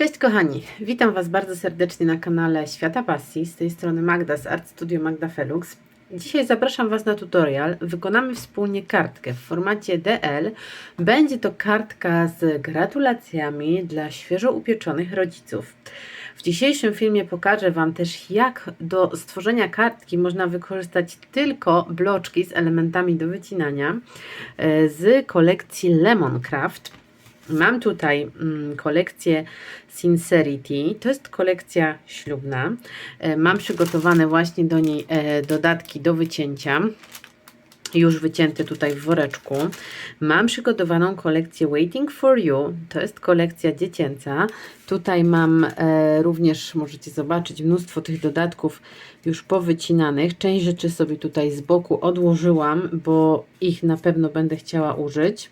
Cześć kochani, witam Was bardzo serdecznie na kanale Świata Pasji. Z tej strony Magda z Art Studio Magda Felux. Dzisiaj zapraszam Was na tutorial. Wykonamy wspólnie kartkę w formacie DL. Będzie to kartka z gratulacjami dla świeżo upieczonych rodziców. W dzisiejszym filmie pokażę Wam też, jak do stworzenia kartki można wykorzystać tylko bloczki z elementami do wycinania e, z kolekcji Lemoncraft. Mam tutaj mm, kolekcję Sincerity. To jest kolekcja ślubna. E, Mam przygotowane właśnie do niej e, dodatki do wycięcia. Już wycięte tutaj w woreczku. Mam przygotowaną kolekcję Waiting for You. To jest kolekcja dziecięca. Tutaj mam e, również, możecie zobaczyć, mnóstwo tych dodatków już powycinanych. Część rzeczy sobie tutaj z boku odłożyłam, bo ich na pewno będę chciała użyć.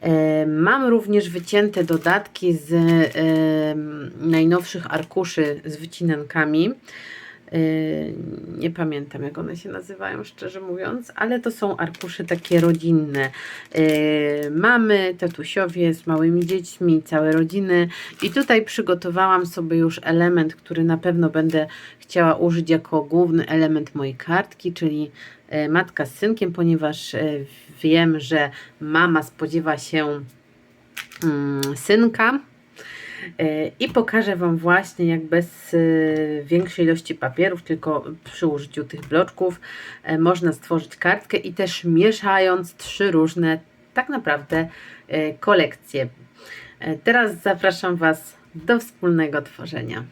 E, Mam również wycięte dodatki z najnowszych arkuszy z wycinankami. E, Nie pamiętam, jak one się nazywają, szczerze mówiąc, ale to są arkusze takie rodzinne. E, Mamy, tatusiowie z małymi dziećmi, całe rodziny. I tutaj przygotowałam sobie już element, który na pewno będę chciała użyć jako główny element mojej kartki, czyli e, matka z synkiem, ponieważ wiem, że mama spodziewa się mm, synka. E, I pokażę Wam właśnie, jak bez e, większej ilości papierów, tylko przy użyciu tych bloczków, e, można stworzyć kartkę i też mieszając trzy różne, tak naprawdę, kolekcje. Teraz zapraszam Was do wspólnego tworzenia.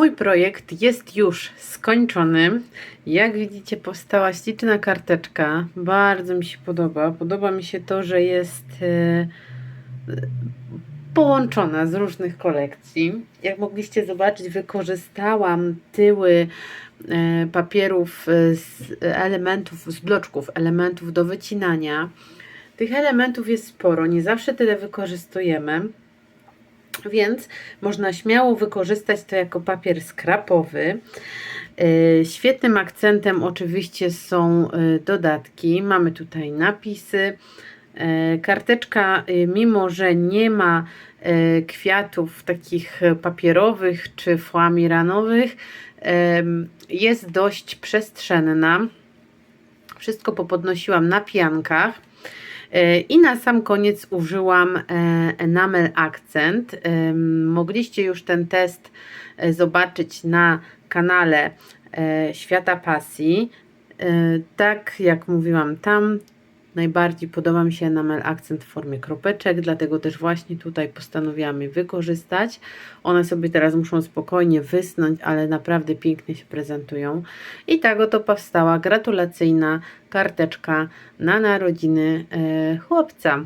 Mój projekt jest już skończony. Jak widzicie, powstała śliczna karteczka. Bardzo mi się podoba. Podoba mi się to, że jest e, połączona z różnych kolekcji. Jak mogliście zobaczyć, wykorzystałam tyły e, papierów e, z elementów, z bloczków, elementów do wycinania. Tych elementów jest sporo, nie zawsze tyle wykorzystujemy, więc można śmiało wykorzystać to jako papier skrapowy. E, Świetnym akcentem oczywiście są e, dodatki. Mamy tutaj napisy. E, Karteczka, mimo że nie ma kwiatów takich papierowych czy fłamiranowych, em, jest dość przestrzenna. Wszystko popodnosiłam na piankach. E, I na sam koniec użyłam e, enamel akcent. Em, Mogliście już ten test e, zobaczyć na kanale e, Świata Pasji. E, Tak jak mówiłam tam, najbardziej podoba mi się enamel akcent w formie kropeczek, dlatego też właśnie tutaj postanowiłam je wykorzystać. One sobie teraz muszą spokojnie wysnąć, ale naprawdę pięknie się prezentują. I tak oto powstała gratulacyjna karteczka na narodziny e, chłopca.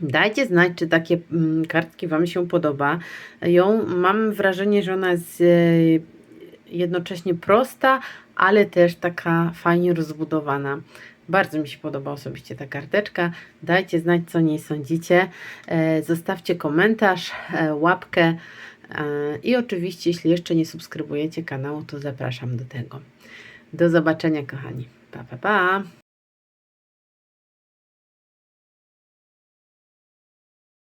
Dajcie znać, czy takie mm, kartki Wam się podoba. Ją mam wrażenie, że ona jest e, jednocześnie prosta, ale też taka fajnie rozbudowana. Bardzo mi się podoba osobiście ta karteczka. Dajcie znać, co niej sądzicie. E, Zostawcie komentarz, e, łapkę e, i oczywiście, jeśli jeszcze nie subskrybujecie kanału, to zapraszam do tego. Do zobaczenia, kochani. Pa, pa, pa.